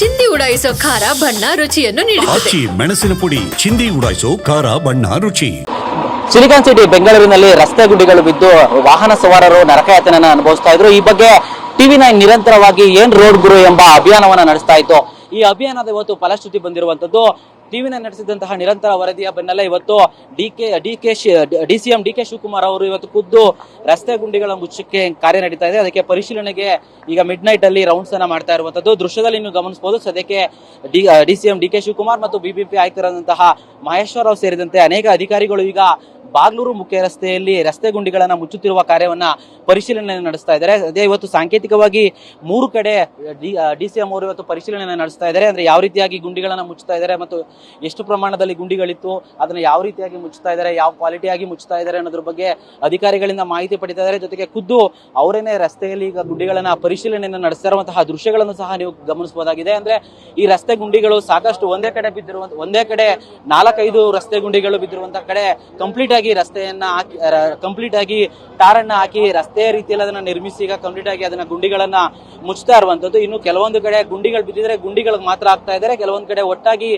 ಚಿಂದಿ ಉಡಾಯಿಸೋ ಖಾರ ಬಣ್ಣ ರುಚಿಯನ್ನು ನೀಡುತ್ತದೆ. ಆಚಿ ಮೆಣಸಿನ ಪುಡಿ ಚಿಂದಿ ಉಡಾಯಿಸೋ ಖಾರ ಬಣ್ಣ ರುಚಿ. ಸಿಲಿಕಾನ್ ಸಿಟಿ ಬೆಂಗಳೂರಿನಲ್ಲಿ ರಸ್ತೆ ಗುಡಿಗಳು ಬಿದ್ದು ವಾಹನ ಸವಾರರು ನರಕಯಾತನ ಅನುಭವಿಸ್ತಾ ಇದ್ರು. ಈ ಬಗ್ಗೆ ಟಿವಿ ನೈನ್ ನಿರಂತರವಾಗಿ ಏನ್ ರೋಡ್ ಗುರು ಎಂಬ ಅಭಿಯಾನವನ್ನ ನಡೆಸ್ತಾ ಇತ್ತು. ಈ ಅಭಿಯಾನದ ಇವತ್ತು ಫಲಶ್ರುತಿ ಬಂದಿರುವಂತದ್ದು ಟಿವಿ ನೈನ್ ನಡೆಸಿದಂತಹ ನಿರಂತರ ವರದಿಯ ಬೆನ್ನಲ್ಲೇ ಇವತ್ತು D K D K D C M D K Shivakumar ಅವರು ಇವತ್ತು ಖುದ್ದು ರಸ್ತೆ ಗುಂಡಿಗಳ ಮುಚ್ಚಕ್ಕೆ ಕಾರ್ಯ ನಡೀತಾ ಇದೆ. ಅದಕ್ಕೆ ಪರಿಶೀಲನೆಗೆ ಈಗ ಮಿಡ್ ನೈಟ್ ಅಲ್ಲಿ ರೌಂಡ್ಸ್ ಅನ್ನ ಮಾಡ್ತಾ ಇರುವಂತದ್ದು. ದೃಶ್ಯದಲ್ಲಿ ನೀವು ಗಮನಿಸಬಹುದು. ಸದ್ಯಕ್ಕೆ D D C M D K Shivakumar ಮತ್ತು ಬಿಬಿಪಿ ಆಯುಕ್ತರಾದಂತಹ ಮಹೇಶ್ವರ್ ರಾವ್ ಸೇರಿದಂತೆ ಅನೇಕ ಅಧಿಕಾರಿಗಳು ಈಗ ಬಾಗ್ಲೂರು ಮುಖ್ಯ ರಸ್ತೆಯಲ್ಲಿ ರಸ್ತೆ ಗುಂಡಿಗಳನ್ನು ಮುಚ್ಚುತ್ತಿರುವ ಕಾರ್ಯವನ್ನ ಪರಿಶೀಲನೆ ನಡೆಸ್ತಾ ಇದ್ದಾರೆ. ಅದೇ ಇವತ್ತು ಸಾಂಕೇತಿಕವಾಗಿ ಮೂರು ಕಡೆ ಡಿ ಸಿ ಎಂ ಅವರು ಇವತ್ತು ಪರಿಶೀಲನೆ ನಡೆಸ್ತಾ ಇದ್ದಾರೆ. ಅಂದ್ರೆ ಯಾವ ರೀತಿಯಾಗಿ ಗುಂಡಿಗಳನ್ನು ಮುಚ್ಚುತ್ತಾ ಇದ್ದಾರೆ ಮತ್ತು ಎಷ್ಟು ಪ್ರಮಾಣದಲ್ಲಿ ಗುಂಡಿಗಳಿತ್ತು, ಅದನ್ನ ಯಾವ ರೀತಿಯಾಗಿ ಮುಚ್ಚುತ್ತಾ ಇದ್ದಾರೆ, ಯಾವ ಕ್ವಾಲಿಟಿಯಾಗಿ ಮುಚ್ಚುತ್ತಾ ಇದ್ದಾರೆ ಅನ್ನೋದ್ರ ಬಗ್ಗೆ ಅಧಿಕಾರಿಗಳಿಂದ ಮಾಹಿತಿ ಪಡಿತಾ ಇದ್ದಾರೆ. ಜೊತೆಗೆ ಖುದ್ದು ಅವರೇನೆ ರಸ್ತೆಯಲ್ಲಿ ಈಗ ಗುಂಡಿಗಳನ್ನ ಪರಿಶೀಲನೆಯನ್ನು ನಡೆಸ್ತಾ ಇರುವಂತಹ ದೃಶ್ಯಗಳನ್ನು ಸಹ ನೀವು ಗಮನಿಸಬಹುದಾಗಿದೆ. ಅಂದ್ರೆ ಈ ರಸ್ತೆ ಗುಂಡಿಗಳು ಸಾಕಷ್ಟು ಒಂದೇ ಕಡೆ ಬಿದ್ದಿರುವಂತ, ಒಂದೇ ಕಡೆ ನಾಲ್ಕೈದು ರಸ್ತೆ ಗುಂಡಿಗಳು ಬಿದ್ದಿರುವಂತಹ ಕಡೆ ಕಂಪ್ಲೀಟ್ ರಸ್ತೆಯನ್ನ ಹಾಕಿ ಕಂಪ್ಲೀಟ್ ಆಗಿ ಟಾರನ್ನ ಹಾಕಿ ರಸ್ತೆಯ ರೀತಿಯಲ್ಲಿ ಅದನ್ನ ನಿರ್ಮಿಸಿ, ಈಗ ಕಂಪ್ಲೀಟ್ ಆಗಿ ಅದನ್ನ ಗುಂಡಿಗಳನ್ನ ಮುಚ್ತಾ ಇರುವಂತದ್ದು. ಇನ್ನು ಕೆಲವೊಂದು ಕಡೆ ಗುಂಡಿಗಳು ಬಿದ್ದಿದ್ರೆ ಗುಂಡಿಗಳಿಗೆ ಮಾತ್ರ ಆಗ್ತಾ ಇದ್ದಾರೆ. ಕೆಲವೊಂದು ಕಡೆ ಒಟ್ಟಾಗಿ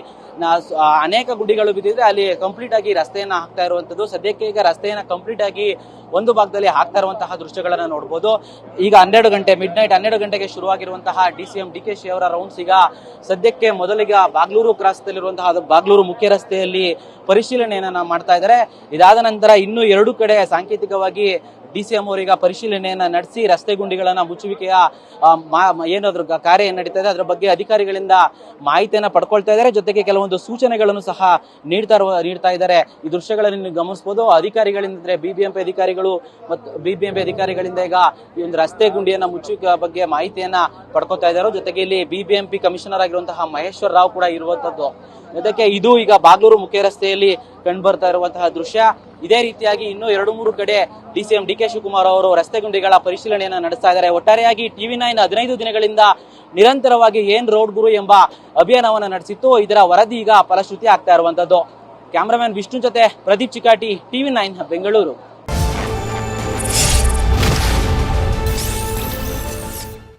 ಅನೇಕ ಗುಂಡಿಗಳು ಬಿದ್ದಿದ್ರೆ ಅಲ್ಲಿ ಕಂಪ್ಲೀಟ್ ಆಗಿ ರಸ್ತೆಯನ್ನ ಹಾಕ್ತಾ ಇರುವಂತದ್ದು. ಸದ್ಯಕ್ಕೆ ಈಗ ರಸ್ತೆಯನ್ನ ಕಂಪ್ಲೀಟ್ ಆಗಿ ಒಂದು ಭಾಗದಲ್ಲಿ ಹಾಕ್ತಾ ಇರುವಂತಹ ದೃಶ್ಯಗಳನ್ನ ನೋಡಬಹುದು ಈಗ ಹನ್ನೆರಡು ಗಂಟೆ ಮಿಡ್ ನೈಟ್ ಹನ್ನೆರಡು ಗಂಟೆಗೆ ಶುರುವಾಗಿರುವಂತಹ D C M D K she ಅವರ ರೌಂಡ್ಸ್ ಈಗ ಸದ್ಯಕ್ಕೆ ಮೊದಲಿಗೆ ಬಾಗ್ಲೂರು ಕ್ರಾಸ್ ದಲ್ಲಿರುವಂತಹ ಬಾಗ್ಲೂರು ಮುಖ್ಯ ರಸ್ತೆಯಲ್ಲಿ ಪರಿಶೀಲನೆಯನ್ನ ಮಾಡ್ತಾ ಇದ್ದಾರೆ. ಇದಾದ ನಂತರ ಇನ್ನು ಎರಡು ಕಡೆ ಸಾಂಕೇತಿಕವಾಗಿ ಡಿ ಸಿ ಎಂ ಅವರೀಗ ಪರಿಶೀಲನೆಯನ್ನ ನಡೆಸಿ ರಸ್ತೆ ಗುಂಡಿಗಳನ್ನ ಮುಚ್ಚುವಿಕೆಯ ಏನಾದ್ರು ಕಾರ್ಯ ನಡೀತಾ ಇದೆ, ಅದರ ಬಗ್ಗೆ ಅಧಿಕಾರಿಗಳಿಂದ ಮಾಹಿತಿಯನ್ನ ಪಡ್ಕೊಳ್ತಾ ಇದ್ದಾರೆ. ಜೊತೆಗೆ ಕೆಲವೊಂದು ಸೂಚನೆಗಳನ್ನು ಸಹ ನೀಡ್ತಾ ಇರುವ, ನೀಡ್ತಾ ಇದ್ದಾರೆ. ಈ ದೃಶ್ಯಗಳನ್ನು ಗಮನಿಸಬಹುದು ಅಧಿಕಾರಿಗಳಿಂದ, ಬಿಬಿಎಂಪಿ ಅಧಿಕಾರಿಗಳು ಮತ್ತು ಬಿಬಿಎಂಪಿ ಅಧಿಕಾರಿಗಳಿಂದ ಈಗ ಈ ಒಂದು ರಸ್ತೆ ಗುಂಡಿಯನ್ನ ಮುಚ್ಚುವಿಕೆ ಬಗ್ಗೆ ಮಾಹಿತಿಯನ್ನ ಪಡ್ಕೊತಾ ಇದ್ದಾರೆ. ಜೊತೆಗೆ ಇಲ್ಲಿ ಬಿಬಿಎಂಪಿ ಕಮಿಷನರ್ ಆಗಿರುವಂತಹ ಮಹೇಶ್ವರ್ ರಾವ್ ಕೂಡ ಇರುವಂತದ್ದು. ಜೊತೆಗೆ ಇದು ಈಗ ಬಾಗ್ಲೂರು ಮುಖ್ಯ ರಸ್ತೆಯಲ್ಲಿ ಕಂಡು ಬರ್ತಾ ಇರುವಂತಹ ದೃಶ್ಯ. ಇದೇ ರೀತಿಯಾಗಿ ಇನ್ನೂ ಎರಡು ಮೂರು ಕಡೆ D C M D K Shivakumar ಅವರು ರಸ್ತೆ ಗುಂಡಿಗಳ ಪರಿಶೀಲನೆಯನ್ನು ನಡೆಸ್ತಾ ಇದ್ದಾರೆ. ಒಟ್ಟಾರೆಯಾಗಿ ಟಿವಿ ನೈನ್ ಹದಿನೈದು ದಿನಗಳಿಂದ ನಿರಂತರವಾಗಿ ಏನ್ ರೋಡ್ ಗುರು ಎಂಬ ಅಭಿಯಾನವನ್ನು ನಡೆಸಿತ್ತು. ಇದರ ವರದಿ ಈಗ ಫಲಶ್ರುತಿ ಆಗ್ತಾ ಇರುವಂತದ್ದು. ಕ್ಯಾಮರಾಮನ್ ವಿಷ್ಣು ಜೊತೆ ಪ್ರದೀಪ್ ಚಿಕಾಟಿ ಟಿವಿ ನೈನ್, ಬೆಂಗಳೂರು.